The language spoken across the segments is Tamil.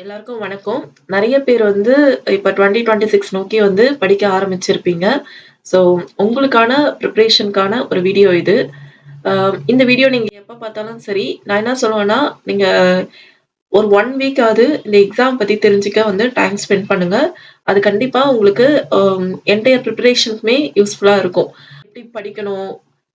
எல்லாருக்கும் வணக்கம். நிறைய பேர் வந்து இப்போ டுவெண்ட்டி டுவெண்ட்டி சிக்ஸ் நோக்கி வந்து படிக்க ஆரம்பிச்சிருப்பீங்க. ஸோ உங்களுக்கான ப்ரிப்ரேஷனுக்கான ஒரு வீடியோ இது. இந்த வீடியோ நீங்கள் எப்போ பார்த்தாலும் சரி, நான் என்ன சொல்லுவேன்னா, நீங்கள் ஒரு ஒன் வீக்காவது இந்த எக்ஸாம் பத்தி தெரிஞ்சுக்க வந்து டைம் ஸ்பெண்ட் பண்ணுங்க. அது கண்டிப்பாக உங்களுக்கு என்டையர் ப்ரிப்பரேஷனுக்குமே யூஸ்ஃபுல்லாக இருக்கும். எப்படி படிக்கணும்?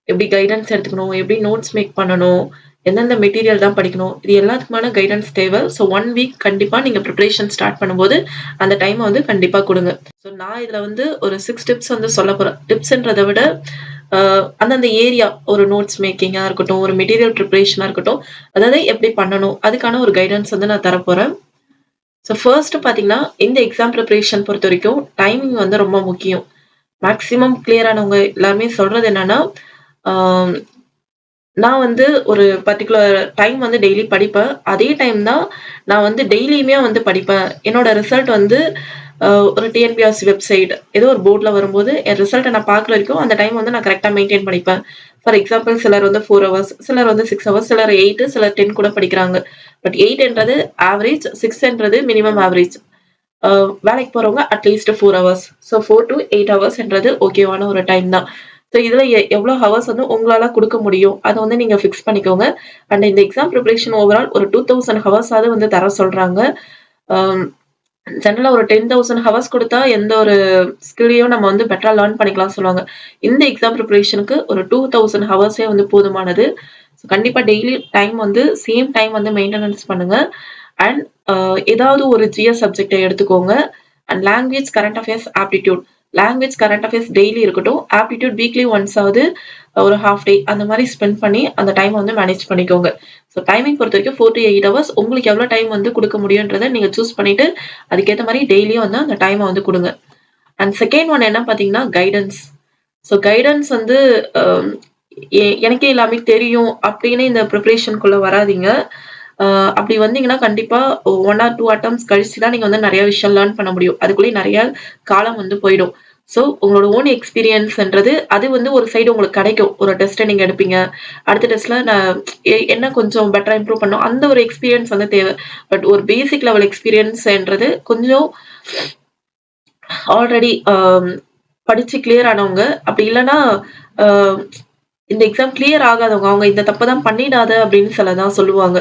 எப்படி கைடன்ஸ் எடுத்துக்கணும்? எப்படி நோட்ஸ் மேக் பண்ணணும்? எந்தெந்த மெட்டீரியல் தான் படிக்கணும்? இது எல்லாத்துக்குமான கைடன்ஸ் தேவை. ஸோ ஒன் வீக் கண்டிப்பாக நீங்கள் ப்ரிப்பரேஷன் ஸ்டார்ட் பண்ணும்போது, அந்த டைமை வந்து கண்டிப்பாக கொடுங்க ஸோ நான் இதில் வந்து ஒரு சிக்ஸ் டிப்ஸ் வந்து சொல்ல போகிறேன் டிப்ஸ்ன்றத விட அந்தந்த ஏரியா ஒரு நோட்ஸ் மேக்கிங்காக இருக்கட்டும், ஒரு மெட்டீரியல் ப்ரிப்ரேஷனாக இருக்கட்டும், அதாவது எப்படி பண்ணணும்? அதுக்கான ஒரு கைடன்ஸ் வந்து நான் தரப்போகிறேன் ஸோ ஃபர்ஸ்ட் பார்த்தீங்கன்னா, இந்த எக்ஸாம் ப்ரிப்பரேஷன் பொறுத்தவரைக்கும் டைமிங் வந்து ரொம்ப முக்கியம். மேக்ஸிமம் கிளியரானவங்க எல்லாருமே சொல்கிறது என்னன்னா, நான் வந்து ஒரு பர்ட்டிகுலர் டைம் வந்து டெய்லி படிப்பேன். அதே டைம் தான் நான் வந்து டெய்லியுமே வந்து படிப்பேன். என்னோட ரிசல்ட் வந்து ஒரு டிஎன்பிஎஸ்சி வெப்சைட் ஏதோ ஒரு போர்டில் வரும்போது, என் ரிசல்ட்டை நான் பார்க்குற வரைக்கும் அந்த டைம் வந்து நான் கரெக்டாக மெயின்டெயின் படிப்பேன் ஃபார் எக்ஸாம்பிள் சிலர் வந்து ஃபோர் ஹவர்ஸ், சிலர் வந்து சிக்ஸ் ஹவர்ஸ், சிலர் எயிட்டு சிலர் 10 கூட படிக்கிறாங்க. பட் எயிட்ன்றது ஆவரேஜ், சிக்ஸ்ன்றது மினிமம் ஆவரேஜ். வேலைக்கு போகிறவங்க atleast four hours. So four to 8 ஹவர்ஸ்ன்றது ஓகேவான ஒரு டைம் தான். ஸோ இதில் எ எவ்வளோ ஹவர்ஸ் வந்து உங்களால் கொடுக்க முடியும்? அதை வந்து நீங்கள் ஃபிக்ஸ் பண்ணிக்கோங்க. அண்ட் இந்த எக்ஸாம் ப்ரிப்பரேஷன் ஓவரால் ஒரு 2000 ஹவர்ஸாவது வந்து தர சொல்கிறாங்க ஜென்ரலாக ஒரு டென் தௌசண்ட் ஹவர்ஸ் கொடுத்தா எந்த ஒரு ஸ்கில்லையும் நம்ம வந்து பெட்டராக லேர்ன் பண்ணிக்கலாம்னு சொல்லுவாங்க. இந்த எக்ஸாம் ப்ரிப்பரேஷனுக்கு ஒரு 2000 ஹவர்ஸே வந்து போதுமானது. ஸோ கண்டிப்பாக டெய்லி டைம் வந்து சேம் டைம் வந்து மெயின்டெனன்ஸ் பண்ணுங்கள் அண்ட் ஏதாவது ஒரு ஜிஎஸ் சப்ஜெக்டை எடுத்துக்கோங்க. And language, current affairs, aptitude language, current affairs daily இருக்கட்டும். ஆப்டிடியூட் வீக்லி ஒன்ஸ் ஆகுது ஒரு ஹாஃப் டே அந்த மாதிரி ஸ்பெண்ட் பண்ணி அந்த டைமை வந்து மேனேஜ் பண்ணிக்கோங்க. ஸோ டைமிங் பொறுத்த வரைக்கும் ஃபோர் டூ எயிட் ஹவர்ஸ் உங்களுக்கு எவ்வளோ டைம் வந்து கொடுக்க முடியுன்றதை நீங்க சூஸ் பண்ணிட்டு, அதுக்கேற்ற மாதிரி டெய்லியும் வந்து அந்த டைமை வந்து கொடுங்க அண்ட் செகண்ட் ஒன் என்ன பார்த்தீங்கன்னா, கைடன்ஸ். ஸோ கைடன்ஸ் வந்து எனக்கே எல்லாமே தெரியும் அப்படின்னு இந்த ப்ரிப்ரேஷனுக்குள்ளே வராதீங்க. அப்படி வந்தீங்கன்னா, கண்டிப்பாக ஒன் ஆர் டூ அட்டம்ஸ் கழிச்சு தான் நீங்கள் வந்து நிறைய விஷயம் லேர்ன் பண்ண முடியும். அதுக்குள்ளேயே நிறைய காலம் வந்து போயிடும். ஸோ உங்களோட ஓன் எக்ஸ்பீரியன்ஸ்ன்றது அது வந்து ஒரு சைடு உங்களுக்கு கிடைக்கும். ஒரு டெஸ்ட்டை நீங்கள் எடுப்பீங்க. அடுத்த டெஸ்ட்டில் நான் என்ன கொஞ்சம் பெட்டராக இம்ப்ரூவ் பண்ணணும். அந்த ஒரு எக்ஸ்பீரியன்ஸ் வந்து தேவை. பட் ஒரு பேசிக் லெவல் எக்ஸ்பீரியன்ஸ்ன்றது கொஞ்சம் ஆல்ரெடி படித்து கிளியர் ஆனவங்க, அப்படி இல்லைன்னா இந்த எக்ஸாம் கிளியர் ஆகாதவங்க, அவங்க இந்த தப்பு தான் பண்ணிடாத அப்படின்னு சில தான் சொல்லுவாங்க.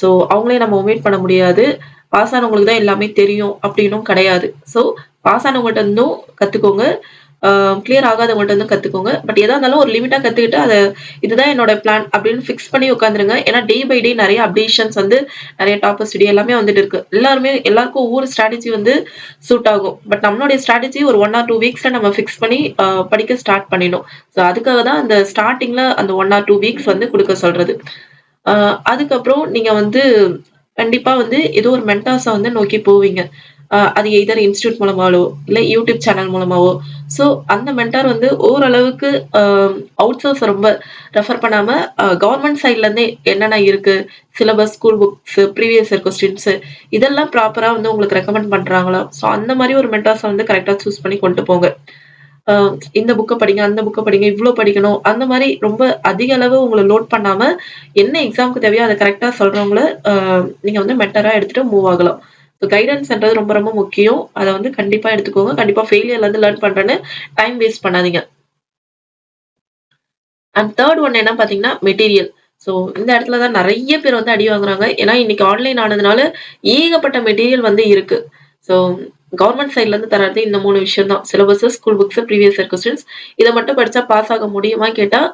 ஸோ அவங்களே நம்ம ஒமிட் பண்ண முடியாது. பாஸ் ஆனவங்களுக்கு தான் எல்லாமே தெரியும் அப்படின்னும் கிடையாது. ஸோ பாஸ் ஆனவங்கள்ட்ட இருந்தும் கத்துக்கோங்க. கிளியர் ஆகாதவங்கள்ட்ட வந்து கத்துக்கோங்க. பட் எதாக இருந்தாலும் ஒரு லிமிட்டா கற்றுக்கிட்டு அதை இதுதான் என்னோட பிளான் அப்படின்னு ஃபிக்ஸ் பண்ணி உட்காந்துருங்க. ஏன்னா டே பை டே நிறைய அப்டேஷன்ஸ் வந்து நிறைய டாப்பர் ஸ்டடி எல்லாமே வந்துட்டு இருக்கு. எல்லாருமே எல்லாருக்கும் ஒவ்வொரு ஸ்ட்ராட்டஜி வந்து சூட் ஆகும். பட் நம்மளுடைய ஸ்ட்ராட்டஜி ஒரு ஒன் ஆர் டூ வீக்ஸில் நம்ம ஃபிக்ஸ் பண்ணி படிக்க ஸ்டார்ட் பண்ணிடணும். ஸோ அதுக்காக தான் அந்த ஸ்டார்டிங்கில் அந்த ஒன் ஆர் டூ வீக்ஸ் வந்து கொடுக்க சொல்றது. அதுக்கப்புறம் நீங்க வந்து கண்டிப்பாக வந்து ஏதோ ஒரு மென்டாஸை வந்து நோக்கி போவீங்க. அது எதர் இன்ஸ்டியூட் மூலமாவோ, இல்லை யூடியூப் சேனல் மூலமாவோ. ஸோ அந்த மென்டார் வந்து ஓரளவுக்கு அவுட் சோர்ஸ் ரொம்ப ரெஃபர் பண்ணாமல் கவர்மெண்ட் சைட்லேருந்தே என்னென்ன இருக்குது syllabus, school books previous year questions இதெல்லாம் ப்ராப்பராக வந்து உங்களுக்கு ரெக்கமெண்ட் பண்ணுறாங்களா ஸோ அந்த மாதிரி ஒரு மென்டார்ஸை வந்து கரெக்டாக சூஸ் பண்ணி கொண்டு போங்க. இந்த புக்கை படிங்க, அந்த புக்கை படிங்க, இவ்வளோ படிக்கணும். அந்த மாதிரி ரொம்ப அதிக அளவு உங்களை லோட் பண்ணாமல் என்ன எக்ஸாம்க்கு தேவையோ அதை கரெக்டாக சொல்கிறவங்கள நீங்கள் வந்து மெட்டராக எடுத்துட்டு மூவ் ஆகலாம். ஸோ கைடன்ஸ்ன்றது ரொம்ப ரொம்ப முக்கியம். அதை வந்து கண்டிப்பாக எடுத்துக்கோங்க. கண்டிப்பாக ஃபெயிலியர்லேருந்து லேர்ன் பண்ணுறேன்னு டைம் வேஸ்ட் பண்ணாதீங்க. அண்ட் தேர்ட் ஒன் என்ன பார்த்தீங்கன்னா, மெட்டீரியல். ஸோ இந்த இடத்துல தான் நிறைய பேர் வந்து அடி வாங்குறாங்க. ஏன்னா இன்னைக்கு ஆன்லைன் ஆனதுனால ஏகப்பட்ட மெட்டீரியல் வந்து இருக்கு. ஸோ கவர்மெண்ட் சைட்லேருந்து தராது இந்த மூணு விஷயம் தான். Syllabus, school books, previous year questions. இதை மட்டும் படித்தா பாஸ் ஆக முடியுமா கேட்டால்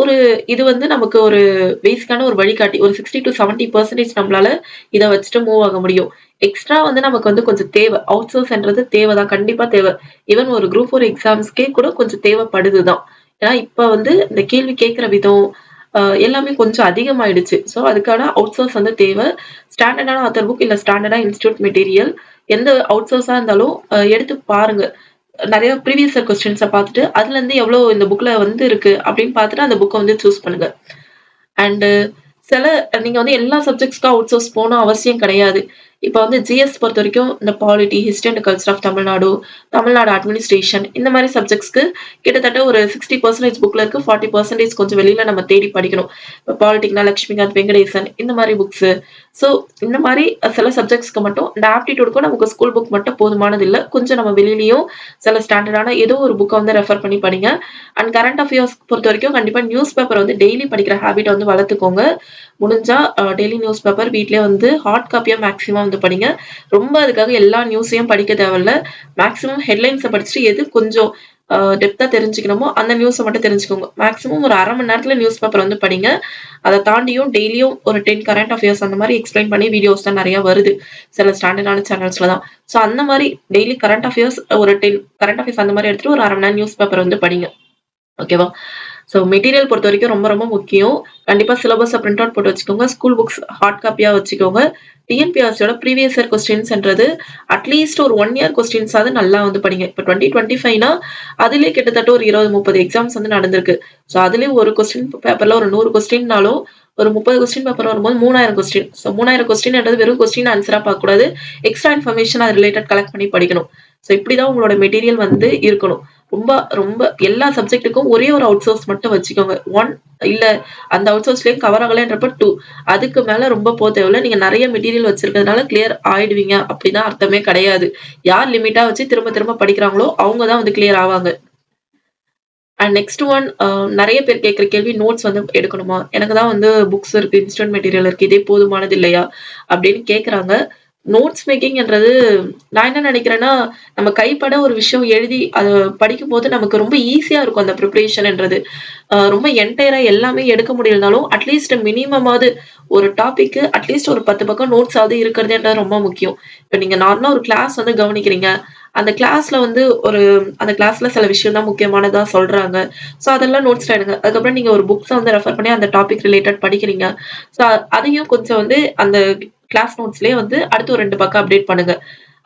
ஒரு இது வந்து நமக்கு ஒரு பேசிக்கான ஒரு வழிகாட்டி. ஒரு சிக்ஸ்டி டு செவன்ட்டி பர்சன்டேஜ் நம்மளால இதை வச்சுட்டு மூவ் ஆக முடியும். எக்ஸ்ட்ரா வந்து நமக்கு வந்து கொஞ்சம் தேவை. அவுட் சோர்ஸ்ன்றது தேவை தான். கண்டிப்பா தேவை ஈவன் ஒரு குரூப் ஒரு எக்ஸாம்ஸ்க்கே கூட கொஞ்சம் தேவைப்படுது தான். ஏன்னா இப்போ வந்து இந்த கேள்வி கேட்குற விதம், எல்லாமே கொஞ்சம் அதிகமாயிடுச்சு. ஸோ அதுக்கான அவுட் சோர்ஸ் வந்து தேவை ஸ்டாண்டர்டான ஆத்தர் புக் இல்லை ஸ்டாண்டர்டான இன்ஸ்டியூட் மெட்டீரியல் எந்த அவுட் சோர்ஸா இருந்தாலும் எடுத்து பாருங்க. நிறைய ப்ரீவியஸ் இயர் கொஸ்டின்ஸ பார்த்துட்டு, அதுலேருந்து எவ்வளோ இந்த புக்ல வந்து இருக்கு அப்படின்னு பார்த்துட்டு அந்த புக்கை வந்து சூஸ் பண்ணுங்க. அண்டு சில நீங்க வந்து எல்லா சப்ஜெக்ட்ஸ்க்கும் அவுட் சோர்ஸ் போகணும் அவசியம் கிடையாது. இப்ப வந்து ஜிஎஸ் பொறுத்த வரைக்கும் இந்த polity, history and culture of Tamil Nadu, Tamil Nadu administration இந்த மாதிரி சப்ஜெக்ட்ஸ்க்கு கிட்டத்தட்ட ஒரு 60% புக்ல இருக்கு. 40% கொஞ்சம் வெளியில நம்ம தேடி படிக்கணும். இப்போ பாலிட்டிக்னா லக்ஷ்மிகாந்த் வெங்கடேசன் இந்த மாதிரி புக்ஸ். ஸோ இந்த மாதிரி சில சப்ஜெக்ட்ஸ்க்கு மட்டும் இந்த ஆப்டிடியூடுக்கும் நமக்கு ஸ்கூல் புக் மட்டும் போதுமானது இல்லை கொஞ்சம் நம்ம வெளியிலையும் சில ஸ்டாண்டர்டான ஏதோ ஒரு புக்கை வந்து ரெஃபர் பண்ணி படிங்க. அண்ட் கரண்ட் அஃபேர்ஸ் பொறுத்தவரைக்கும் கண்டிப்பாக நியூஸ் பேப்பர் வந்து டெய்லி படிக்கிற ஹேபிட்டை வந்து வளர்த்துக்கோங்க. முடிஞ்சா டெய்லி நியூஸ் பேப்பர் வீட்லயே வந்து ஹார்ட் காப்பியா மேக்ஸிமம் வந்து படிங்க. ரொம்ப அதுக்காக எல்லா நியூஸையும் படிக்க தேவையில்ல. மேக்ஸிமம் ஹெட்லைன்ஸை படிச்சுட்டு எது கொஞ்சம் டெப்த்தாக தெரிஞ்சுக்கணுமோ அந்த நியூஸை மட்டும் தெரிஞ்சுக்கோங்க. மேக்ஸிமம் ஒரு அரை மணி நேரத்துல நியூஸ் பேப்பர் வந்து படிங்க. அதை தாண்டியும் டெய்லியும் ஒரு 10 கரண்ட் அஃபேர்ஸ் அந்த மாதிரி எக்ஸ்பிளைன் பண்ணி வீடியோஸ் தான் நிறையா வருது. சில ஸ்டாண்டர்டான சேனல்ஸ்ல தான். ஸோ அந்த மாதிரி டெய்லி கரண்ட் அஃபேர்ஸ் ஒரு 10 கரண்ட் அஃபேர்ஸ் அந்த மாதிரி எடுத்துட்டு ஒரு அரை மணி நேரம் நியூஸ் பேப்பர் வந்து படிங்க. ஓகேவா? ஸோ மெட்டீரியல் பொறுத்தவரைக்கும் ரொம்ப ரொம்ப முக்கியம். கண்டிப்பாக சிலபஸை பிரிண்ட் அவுட் போட்டு வச்சுக்கோங்க. ஸ்கூல் புக்ஸ் ஹார்ட் காப்பியாக வச்சுக்கோங்க. டிஎன்பிஎஸ்சியோட ப்ரீவியஸ் இயர் கொஸ்டின்ஸ்ன்றது அட்லீஸ்ட் ஒரு ஒன் இயர் கொஸ்டின்ஸாவது நல்லா வந்து படிங்க. இப்ப 2025னா அதிலேயே கிட்டத்தட்ட ஒரு 20, 30 எக்ஸாம்ஸ் வந்து நடந்திருக்கு. ஸோ அதிலேயும் ஒரு கொஸ்டின் பேப்பர்ல ஒரு நூறு கொஸ்டின்னாலும் ஒரு 30 கொஸ்டின் பேப்பர் வரும்போது 3000 கொஸ்டின். ஸோ 3000 கொஸ்டின்ன்றது வெறும் கொஸ்டின் ஆன்சராக பார்க்கக்கூடாது. எக்ஸ்ட்ரா இன்ஃபர்மேஷன் அது ரிலேட்டட் கலெக்ட் பண்ணி படிக்கணும். ஸோ இப்படிதான் உங்களோட மெட்டீரியல் வந்து இருக்கணும். ரொம்ப ரொம்ப எல்லா சப்ஜெக்ட்டுக்கும் ஒரே ஒரு அவுட் சோர்ஸ் மட்டும் வச்சுக்கோங்க. ஒன் இல்லை அந்த அவுட் சோர்ஸ்லேயும் கவர் ஆகலைன்றப்ப டூ அதுக்கு மேலே ரொம்ப போக தேவையில்ல. நீங்கள் நிறைய மெட்டீரியல் வச்சுருக்கிறதுனால கிளியர் ஆயிடுவீங்க அப்படின்னா அர்த்தமே கிடையாது. யார் லிமிட்டாக வச்சு திரும்ப திரும்ப படிக்கிறாங்களோ அவங்க தான் வந்து கிளியர் ஆவாங்க. அண்ட் நெக்ஸ்ட் ஒன் நிறைய பேர் கேட்குற கேள்வி நோட்ஸ் வந்து எடுக்கணுமா? எனக்கு தான் வந்து புக்ஸ் இருக்குது இன்ஸ்டன்ட் மெட்டீரியல் இருக்குது இதே போதுமானது இல்லையா? அப்படின்னு கேட்குறாங்க நோட்ஸ் மேக்கிங்ன்றது நான் என்ன நினைக்கிறேன்னா நம்ம கைப்பட ஒரு விஷயம் எழுதி அத படிக்கும்போது நமக்கு ரொம்ப ஈஸியாக இருக்கும் அந்த ப்ரிப்ரேஷன்ன்றது ரொம்ப என்டையராக எல்லாமே எடுக்க முடியலனாலும் அட்லீஸ்ட் மினிமமாவது ஒரு டாப்பிக்கு அட்லீஸ்ட் ஒரு 10 பக்கம் நோட்ஸாவது இருக்கிறதுன்றது ரொம்ப முக்கியம். இப்போ நீங்க நார்மலாக ஒரு கிளாஸ் வந்து கவனிக்கிறீங்க. அந்த கிளாஸ்ல வந்து ஒரு அந்த கிளாஸ்ல சில விஷயம் தான் முக்கியமானதா சொல்றாங்க. ஸோ அதெல்லாம் நோட்ஸ் எடுங்க. அதுக்கப்புறம் நீங்க ஒரு புக்ஸை வந்து ரெஃபர் பண்ணி அந்த டாபிக் ரிலேட்டட் படிக்கிறீங்க. ஸோ அதையும் கொஞ்சம் வந்து அந்த கிளாஸ் நோட்ஸ்லேயே வந்து அடுத்து ஒரு ரெண்டு பக்கம் அப்டேட் பண்ணுங்க.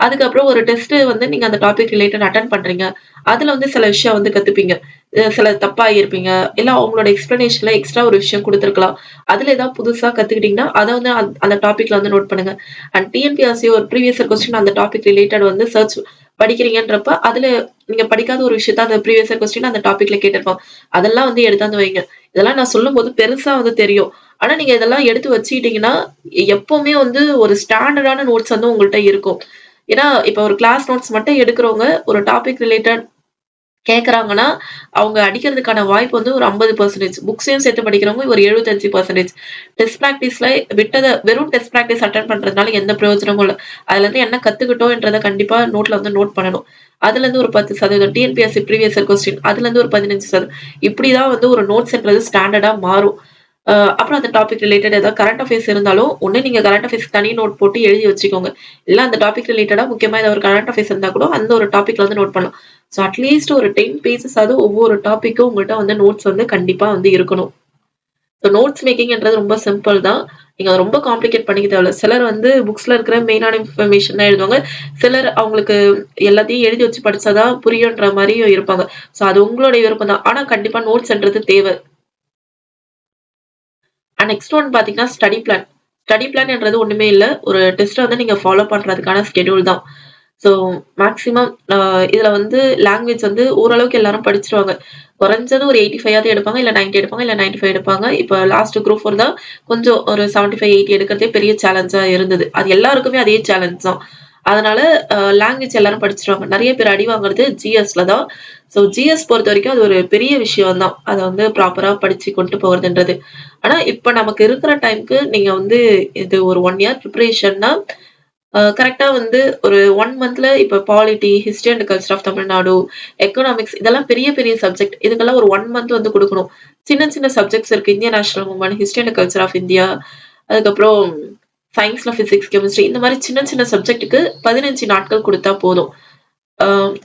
அதுக்கப்புறம் ஒரு டெஸ்ட் வந்து நீங்க அந்த டாபிக் ரிலேட்டட் அட்டன் பண்றீங்க. அதுல வந்து சில விஷயம் வந்து கத்துப்பீங்க. சில சில தப்பாகியிருப்பீங்க. இல்ல அவங்களோட எக்ஸ்பிளனேஷன்ல எக்ஸ்ட்ரா ஒரு விஷயம் கொடுத்துருக்கலாம் அதுல ஏதாவது புதுசா கத்துக்கிட்டீங்கன்னா, அதை வந்து அந்த அந்த டாபிக்ல வந்து நோட் பண்ணுங்க. அண்ட் டிஎன்பிஎஸ்சி ஒரு ப்ரீவியஸ் கொஸ்டின் அந்த டாபிக் ரிலேட்டட் வந்து சர்ச் படிக்கிறீங்கன்றப்ப, அதுல நீங்க படிக்காத ஒரு விஷயத்த அந்த ப்ரீவியஸ் கொஸ்டின் அந்த டாபிக்ல கேட்டிருப்போம் அதெல்லாம் வந்து எடுத்தாந்து வைங்க. இதெல்லாம் நான் சொல்லும்போது பெருசா வந்து தெரியும். ஆனா நீங்க இதெல்லாம் எடுத்து வச்சுக்கிட்டீங்கன்னா, எப்பவுமே வந்து ஒரு ஸ்டாண்டர்டான நோட்ஸ் வந்து உங்கள்கிட்ட இருக்கும். ஏன்னா, இப்போ ஒரு கிளாஸ் நோட்ஸ் மட்டும் எடுக்கிறவங்க ஒரு டாபிக் ரிலேட்டட் கேட்குறாங்கன்னா அவங்க அடிக்கிறதுக்கான வாய்ப்பு வந்து ஒரு 50% புக்ஸையும் சேர்த்து படிக்கிறவங்க ஒரு 75% டெஸ்ட் ப்ராக்டிஸில் விட்டத வெறும் டெஸ்ட் ப்ராக்டிஸ் அட்டன் பண்றதுனால எந்த பிரயோஜனமும் இல்லை அதுலேருந்து என்ன கத்துக்கிட்டோம்ன்றத கண்டிப்பாக நோட்டில் வந்து நோட் பண்ணணும். அதுலேருந்து ஒரு 10% டிஎன்பிஎஸ்சி ப்ரீவியஸ் கொஸ்டின் அதுலருந்து ஒரு பதினஞ்சு சதவீதம் இப்படி தான் வந்து ஒரு நோட்ஸ்ன்றது ஸ்டாண்டர்டாக மாறும். அப்புறம் அந்த டாபிக் ரிலேட்டட் ஏதாவது கரண்ட் அஃபேர்ஸ் இருந்தாலும், ஒண்ணு நீங்க கரண்ட் அஃபேர்ஸ் தனி நோட் போட்டு எழுதி வச்சுக்கோங்க. இல்ல அந்த டாபிக் ரிலேட்டடா முக்கியமா ஏதாவது ஒரு கரண்ட் அஃபேர்ஸ் இருந்தா கூட அந்த ஒரு டாபிக்ல வந்து நோட் பண்ணலாம். ஸோ அட்லீஸ்ட் ஒரு டென் 10 அது ஒவ்வொரு டாப்பிக்கும் உங்கள்கிட்ட வந்து நோட்ஸ் வந்து கண்டிப்பா வந்து இருக்கணும். ஸோ நோட்ஸ் மேக்கிங்ன்றது ரொம்ப சிம்பிள் தான். நீங்க ரொம்ப காம்ப்ளிகேட் பண்ணிக்க தேவையில்ல. சிலர் வந்து புக்ஸ்ல இருக்கிற மெயினான இன்ஃபர்மேஷன் தான் எழுதுவாங்க. சிலர் அவங்களுக்கு எல்லாத்தையும் எழுதி வச்சு படிச்சா தான் புரியுன்ற மாதிரியும் இருப்பாங்க. ஸோ அது உங்களுடைய விருப்பம் தான். ஆனா கண்டிப்பா நோட்ஸ்ன்றது தேவை. அண்ட் நெக்ஸ்ட் ஒன் பார்த்தீங்கன்னா, ஸ்டடி பிளான். ஸ்டடி பிளான்ன்றது ஒண்ணுமே இல்ல. ஒரு டெஸ்ட்டை வந்து நீங்க ஃபாலோ பண்றதுக்கான ஸ்கெடியூல் தான். ஸோ மேக்ஸிமம் இதில் இதுல வந்து லாங்குவேஜ் வந்து ஓரளவுக்கு எல்லாரும் படிச்சிருவாங்க குறைஞ்சது ஒரு 85வது எடுப்பாங்க, இல்ல 90 எடுப்பாங்க, இல்ல 95 எடுப்பாங்க. இப்போ லாஸ்ட் குரூப் ஃபோர் தான் கொஞ்சம் ஒரு 75, 80 எடுக்கிறதே பெரிய சேலஞ்சா இருந்தது. அது எல்லாருக்குமே அதே சேலஞ்ச் தான். அதனால லாங்குவேஜ் எல்லாரும் படிச்சிருவாங்க நிறைய பேர் அடி வாங்குறது ஜிஎஸ்ல தான். ஸோ ஜிஎஸ் பொறுத்த வரைக்கும் அது ஒரு பெரிய விஷயம் தான். வந்து ப்ராப்பரா படிச்சு கொண்டு போறதுன்றது. ஆனா இப்ப நமக்கு இருக்கிற டைம்க்கு நீங்க வந்து இது ஒரு ஒன் இயர் ப்ரிப்ரேஷன்னா கரெக்டாக வந்து ஒரு ஒன் மந்த்ல இப்ப polity, history and culture of Tamil Nadu, economics இதெல்லாம் பெரிய பெரிய சப்ஜெக்ட். இதுக்கெல்லாம் ஒரு ஒன் மந்த் வந்து கொடுக்கணும் சின்ன சின்ன சப்ஜெக்ட்ஸ் இருக்கு. Indian national movement, history and culture of India, அதுக்கப்புறம் சயின்ஸ்ல பிசிக்ஸ், கெமிஸ்ட்ரி இந்த மாதிரி சின்ன சின்ன சப்ஜெக்ட்டுக்கு பதினஞ்சு நாட்கள் கொடுத்தா போதும்.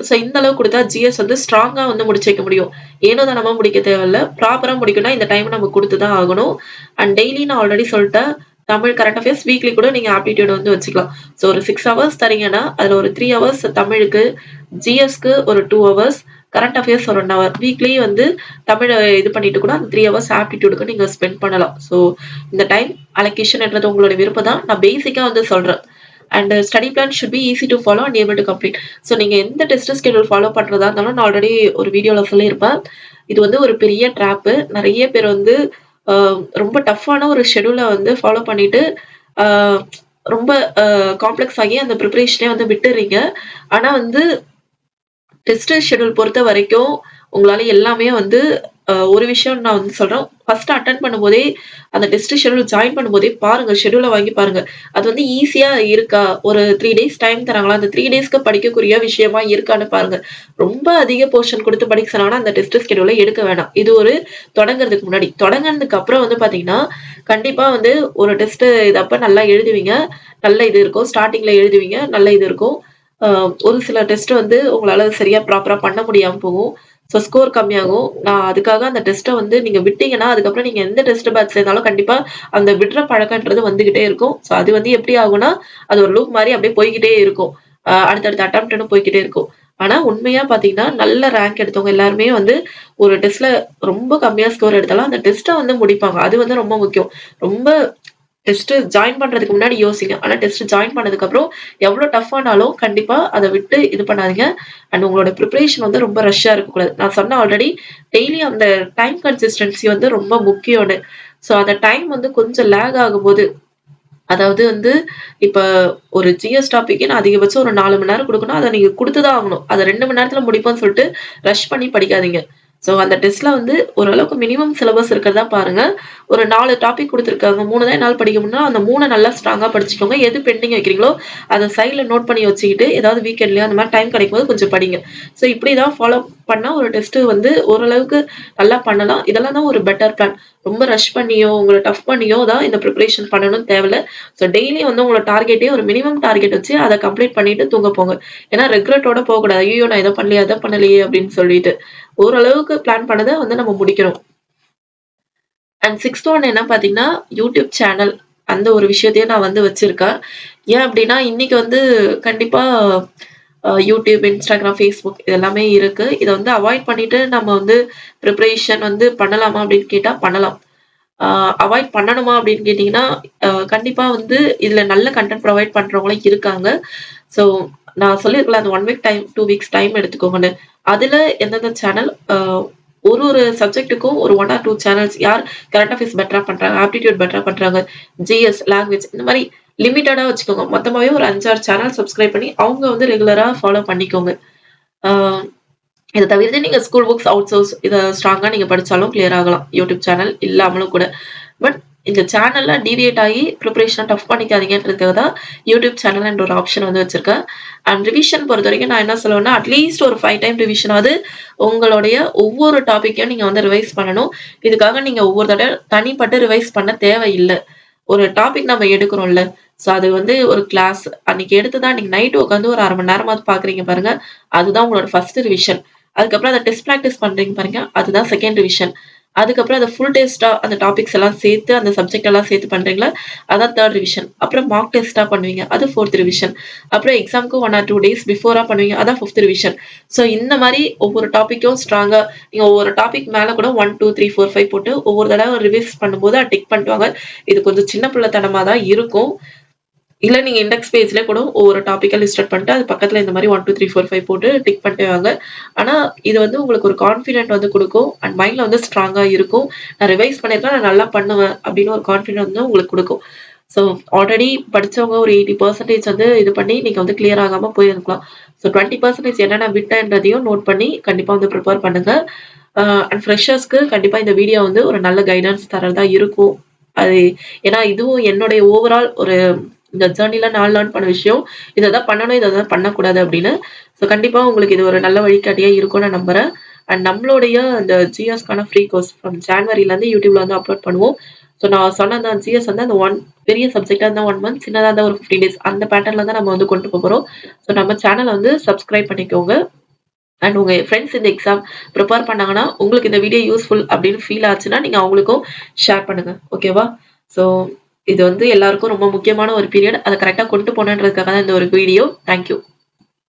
ஸோ இந்த அளவு கொடுத்தா ஜிஎஸ் வந்து ஸ்ட்ராங்காக வந்து முடிச்சு வைக்க முடியும். ஏனோ நம்ம முடிக்க தேவையில்ல. ப்ராப்பராக முடிக்கணும்னா இந்த டைம் நம்ம கொடுத்து தான் ஆகணும். அண்ட் டெய்லி நான் ஆல்ரெடி சொல்லிட்டேன் தமிழ் கரண்ட் அஃபேர்ஸ் வீக்லி கூட நீங்கள் ஆப்டிடியூட் வந்து வச்சுக்கலாம். ஸோ ஒரு சிக்ஸ் ஹவர்ஸ் தரீங்கன்னா அதில் ஒரு த்ரீ ஹவர்ஸ் தமிழுக்கு, ஜிஎஸ்க்கு ஒரு டூ ஹவர்ஸ், கரண்ட் அஃபேர்ஸ் ஒரு ஒன் ஹவர். வீக்லி வந்து தமிழை இது பண்ணிட்டு கூட அந்த த்ரீ ஹவர்ஸ் ஆப்டிடியூடுக்கு நீங்கள் ஸ்பெண்ட் பண்ணலாம். ஸோ இந்த டைம் அலோகேஷன்ன்றது உங்களோட விருப்பம் தான். நான் பேசிக்காக வந்து சொல்கிறேன் and study plan should be easy to follow and able to complete. So நீங்கள் எந்த டெஸ்ட் ஸ்கெடியூல் ஃபாலோ பண்ணுறதா இருந்தாலும் நான் ஆல்ரெடி ஒரு வீடியோவில் சொல்லியிருப்பேன். இது வந்து ஒரு பெரிய ட்ராப்பு. நிறைய பேர் வந்து ரொம்ப டஃப்பான ஒரு ஷெடியூலை வந்து ஃபாலோ பண்ணிட்டு, ரொம்ப காம்ப்ளெக்ஸ் ஆகி அந்த ப்ரிப்பரேஷனே வந்து விட்டுறீங்க. ஆனால் வந்து டெஸ்ட் ஷெட்யூல் பொறுத்த வரைக்கும் உங்களால் எல்லாமே வந்து ஒரு விஷயம் நான் வந்து சொல்றேன். ஃபர்ஸ்ட் அட்டன் பண்ணும்போதே அந்த டெஸ்ட் ஷெட்யூல் ஜாயின் பண்ணும்போதே பாருங்க. ஷெடியூலை வாங்கி பாருங்க. அது வந்து ஈஸியா இருக்கா? ஒரு த்ரீ டேஸ் டைம் தராங்களா? அந்த த்ரீ டேஸ்க்கு படிக்கக்கூடிய விஷயமா இருக்கான்னு பாருங்க. ரொம்ப அதிக போர்ஷன் கொடுத்து படிக்க சொன்னாங்கன்னா, அந்த டெஸ்ட் ஷெடியூலை எடுக்க வேணாம். இது ஒரு தொடங்குறதுக்கு முன்னாடி. தொடங்குனதுக்கு அப்புறம் வந்து பார்த்தீங்கன்னா, கண்டிப்பா வந்து ஒரு டெஸ்ட்டு இது அப்போ நல்லா எழுதுவீங்க. நல்ல இது இருக்கும். ஸ்டார்டிங்கில் எழுதுவீங்க. நல்ல இது இருக்கும். ஒரு சில டெஸ்ட் வந்து உங்களால் சரியா ப்ராப்பரா பண்ண முடியாமல் போகும். ஸோ ஸ்கோர் கம்மியாகும். நான் அதுக்காக அந்த டெஸ்ட்டை வந்து நீங்கள் விட்டீங்கன்னா, அதுக்கப்புறம் நீங்கள் எந்த டெஸ்ட் பேட்ச் சேர்ந்தாலும் கண்டிப்பாக அந்த விடுற பழக்கன்றது வந்துக்கிட்டே இருக்கும். ஸோ அது வந்து எப்படி ஆகும்னா, அது ஒரு லூப் மாதிரி அப்படியே போய்கிட்டே இருக்கும். அடுத்தடுத்த அட்டம்ப்ட்னு போய்கிட்டே இருக்கும். ஆனால் உண்மையாக பார்த்தீங்கன்னா, நல்ல ரேங்க் எடுத்தவங்க எல்லாருமே வந்து ஒரு டெஸ்ட்டில் ரொம்ப கம்மியாக ஸ்கோர் எடுத்தாலும், அந்த டெஸ்ட்டை வந்து முடிப்பாங்க. அது வந்து ரொம்ப முக்கியம். ரொம்ப டெஸ்ட் ஜாயின் பண்றதுக்கு முன்னாடி யோசிங்க. ஆனா டெஸ்ட் ஜாயின் பண்ணதுக்கு அப்புறம் எவ்வளோ டஃப் ஆனாலும் கண்டிப்பா அதை விட்டு இது பண்ணாதீங்க. அண்ட் உங்களோட ப்ரிப்பரேஷன் வந்து ரொம்ப ரஷ்ஷா இருக்கக்கூடாது. நான் சொன்னேன் ஆல்ரெடி டெய்லி அந்த டைம் கன்சிஸ்டன்சி வந்து ரொம்ப முக்கியம்னு. ஸோ அந்த டைம் வந்து கொஞ்சம் லேக் ஆகும்போது அதாவது வந்து இப்போ ஒரு ஜிஎஸ் டாபிக்கே நான் அதிகபட்சம் ஒரு நாலு மணி நேரம் கொடுக்கணும் அதை நீங்க கொடுத்து தான் ஆகணும். அத ரெண்டு மணி நேரத்துல முடிப்போம்னு சொல்லிட்டு ரஷ் பண்ணி படிக்காதீங்க. ஸோ அந்த டெஸ்ட்ல வந்து ஓரளவுக்கு மினிமம் சிலபஸ் இருக்கிறதா பாருங்க. ஒரு நாலு டாபிக் கொடுத்துருக்காங்க மூணு தான் என்னால் படிக்க முடியும்னா, அந்த மூணு நல்லா ஸ்ட்ராங்காக படிச்சுக்கோங்க. எது பெண்டிங் வைக்கிறீங்களோ, அதை சைடில் நோட் பண்ணி வச்சுக்கிட்டு, ஏதாவது வீக்கெண்ட்லேயோ அந்த மாதிரி டைம் கிடைக்கும்போது கொஞ்சம் படிங்க. ஸோ இப்படி தான் ஃபாலோ பண்ணால் ஒரு டெஸ்ட்டு வந்து ஓரளவுக்கு நல்லா பண்ணலாம். இதெல்லாம் தான் ஒரு பெட்டர் பிளான். ரொம்ப ரஷ் பண்ணியோ, உங்கள டஃப் பண்ணியோ தான் இந்த பிரிப்பரேஷன் பண்ணணும்னு தேவையில்ல. ஸோ டெய்லி வந்து உங்களோட டார்கெட்டே ஒரு மினிமம் டார்கெட் வச்சு அத கம்ப்ளீட் பண்ணிட்டு தூங்க போங்க. ஏன்னா ரெக்ரெட்டோட போகக்கூடாது. ஐயோ நான் எதை பண்ணலையே, அதை பண்ணலையே அப்படின்னு சொல்லிட்டு. ஓரளவுக்கு பிளான் பண்ணத வந்து நம்ம முடிக்கணும். அண்ட் சிக்ஸ்த் ஒன் என்ன பார்த்தீங்கன்னா, யூடியூப் சேனல் அந்த ஒரு விஷயத்தையும் நான் வந்து வச்சிருக்கேன். ஏன் அப்படின்னா இன்னைக்கு வந்து கண்டிப்பா யூடியூப், இன்ஸ்டாகிராம் ஃபேஸ்புக் இதெல்லாமே இருக்கு. இதை வந்து அவாய்ட் பண்ணிட்டு நம்ம வந்து ப்ரிப்ரேஷன் வந்து பண்ணலாமா அப்படின்னு கேட்டால் பண்ணலாம். அவாய்ட் பண்ணணுமா அப்படின்னு கேட்டிங்கன்னா கண்டிப்பாக வந்து இதில் நல்ல கன்டென்ட் ப்ரொவைட் பண்ணுறவங்களும் இருக்காங்க. ஸோ நான் சொல்லியிருக்கல அந்த one week time, two weeks time எடுத்துக்கோங்கன்னு. அதில் எந்தெந்த சேனல் ஒரு ஒரு சப்ஜெக்ட்டுக்கும் ஒரு ஒன் ஆர் டூ சேனல்ஸ் யார் கரண்ட் அஃபேர்ஸ் பெட்டராக பண்ணுறாங்க ஆப்டிடியூட் பெட்டராக பண்ணுறாங்க ஜிஎஸ், லாங்குவேஜ் இந்த மாதிரி லிமிட்டடாக வச்சுக்கோங்க. மொத்தமாகவே ஒரு 5, 6 சேனல் சப்ஸ்கிரைப் பண்ணி அவங்க வந்து ரெகுலராக ஃபாலோ பண்ணிக்கோங்க. இதை தவிர்த்து நீங்கள் ஸ்கூல் புக்ஸ் அவுட் சோர்ஸ் இதை ஸ்ட்ராங்காக நீங்கள் படித்தாலும் கிளியர் ஆகலாம். யூடியூப் சேனல் இல்லாமலும் கூட. பட் இந்த சேனல்லாம் டீவியேட் ஆகி ப்ரிப்பரேஷனை டஃப் பண்ணிக்காதீங்கன்றதுக்காக தான் யூடியூப் சேனல் என்ற ஒரு ஆப்ஷன் வந்து வச்சுருக்கேன் அண்ட் ரிவிஷன் பொறுத்த வரைக்கும் நான் என்ன சொல்லுவேன்னா, அட்லீஸ்ட் ஒரு ஃபைவ் டைம் ரிவிஷனாவது உங்களுடைய ஒவ்வொரு டாப்பிக்கையும் நீங்கள் வந்து ரிவைஸ் பண்ணணும். இதுக்காக நீங்கள் ஒவ்வொரு தடவை தனிப்பட்டு ரிவைஸ் பண்ண தேவையில்லை ஒரு டாபிக் நம்ம எடுக்கிறோம்ல ஸோ அது வந்து ஒரு கிளாஸ் அன்னைக்கு எடுத்துதான் அன்னைக்கு நைட் உட்காந்து ஒரு அரை மணி நேரமாவது பார்க்குறீங்க பாருங்க. அதுதான் உங்களோட ஃபர்ஸ்ட் ரிவிஷன். அதுக்கப்புறம் அதை டெஸ்ட் ப்ராக்டிஸ் பண்றீங்க பாருங்க. அதுதான் செகண்ட் ரிவிஷன். அதுக்கப்புறம் அதை ஃபுல் டெஸ்ட்டா அந்த டாபிக்ஸ் எல்லாம் சேர்த்து, அந்த சப்ஜெக்ட் எல்லாம் சேர்த்து பண்றீங்களா? அதான் தேர்ட் ரிவிஷன். அப்புறம் மார்க் டெஸ்ட்டாக பண்ணுவீங்க. அது ஃபோர்த் ரிவிஷன். அப்புறம் எக்ஸாம்க்கு ஒன் ஆர் டூ டேஸ் பிஃபோரா பண்ணுவீங்க. அதான் ஃபிஃப்த் ரிவிஷன். ஸோ இந்த மாதிரி ஒவ்வொரு டாப்பிக்கும் ஸ்ட்ராங்கா நீங்க ஒவ்வொரு டாபிக் மேல கூட 1, 2, 3, 4, 5 போட்டு ஒவ்வொரு தடவை ரிவைஸ் பண்ணும்போது அதை டிக் பண்ணிட்டு இது கொஞ்சம் சின்ன பிள்ளைத்தனமா தான் இருக்கும். இல்லை நீங்கள் இண்டெக்ஸ் பேஜில் கூட ஒவ்வொரு டாபிக்கா லிஸ்டட் பண்ணிட்டு, அது பக்கத்தில் இந்த மாதிரி one two three four five போட்டு டிக் பண்ணிட்டு வாங்க. ஆனால் இது வந்து உங்களுக்கு ஒரு கான்ஃபிடென்ட் வந்து கொடுக்கும் அண்ட் மைண்டில் வந்து ஸ்ட்ராங்காக இருக்கும். நான் ரிவைஸ் பண்ணியிருக்கேன். நான் நல்லா பண்ணுவேன் அப்படின்னு ஒரு கான்ஃபிடென்ட் வந்து உங்களுக்கு கொடுக்கும் ஸோ ஆல்ரெடி படிச்சவங்க ஒரு 80% வந்து இது பண்ணி நீங்கள் வந்து கிளியர் ஆகாமல் போயிருக்கலாம். ஸோ 20% என்னென்ன விட்டன்றதையும் நோட் பண்ணி கண்டிப்பாக வந்து ப்ரிப்பேர் பண்ணுங்கள் அண்ட் ஃப்ரெஷர்ஸ்க்கு கண்டிப்பாக இந்த வீடியோ வந்து ஒரு நல்ல கைடன்ஸ் தரதா இருக்கும். அது ஏன்னா இதுவும் என்னுடைய ஓவரால் ஒரு இந்த ஜேர்னில நான் லேர்ன் பண்ண விஷயம். இதை தான் பண்ணணும், இதை தான் பண்ணக்கூடாது அப்படின்னு. ஸோ கண்டிப்பாக உங்களுக்கு இது ஒரு நல்ல வழிகாட்டியாக இருக்கும்னு நான் நம்புறேன். அண்ட் நம்மளுடைய அந்த ஜிஎஸ்க்கான ஃப்ரீ கோர்ஸ் ஃப்ரம் ஜான்வரிலேருந்து யூடியூப்ல வந்து அப்லோட் பண்ணுவோம். ஸோ நான் சொன்ன அந்த ஜிஎஸ் வந்து அந்த ஒன் பெரிய சப்ஜெக்டாக இருந்தால் ஒன் மந்த், சின்னதாக இருந்தால் ஒரு 15 டேஸ் அந்த பேட்டர்ல தான் நம்ம வந்து கொண்டு போகிறோம் ஸோ நம்ம சேனலை வந்து சப்ஸ்கிரைப் பண்ணிக்கோங்க. அண்ட் உங்கள் ஃப்ரெண்ட்ஸ் இந்த எக்ஸாம் ப்ரிப்பேர் பண்ணாங்கன்னா, உங்களுக்கு இந்த வீடியோ யூஸ்ஃபுல் அப்படின்னு ஃபீல் ஆச்சுன்னா, நீங்கள் அவங்களுக்கும் ஷேர் பண்ணுங்கள் ஓகேவா? ஸோ இது வந்து எல்லாருக்கும் ரொம்ப முக்கியமான ஒரு பீரியட். அதை கரெக்டாக கொண்டு போனன்றதுக்காக தான் இந்த ஒரு வீடியோ. Thank you.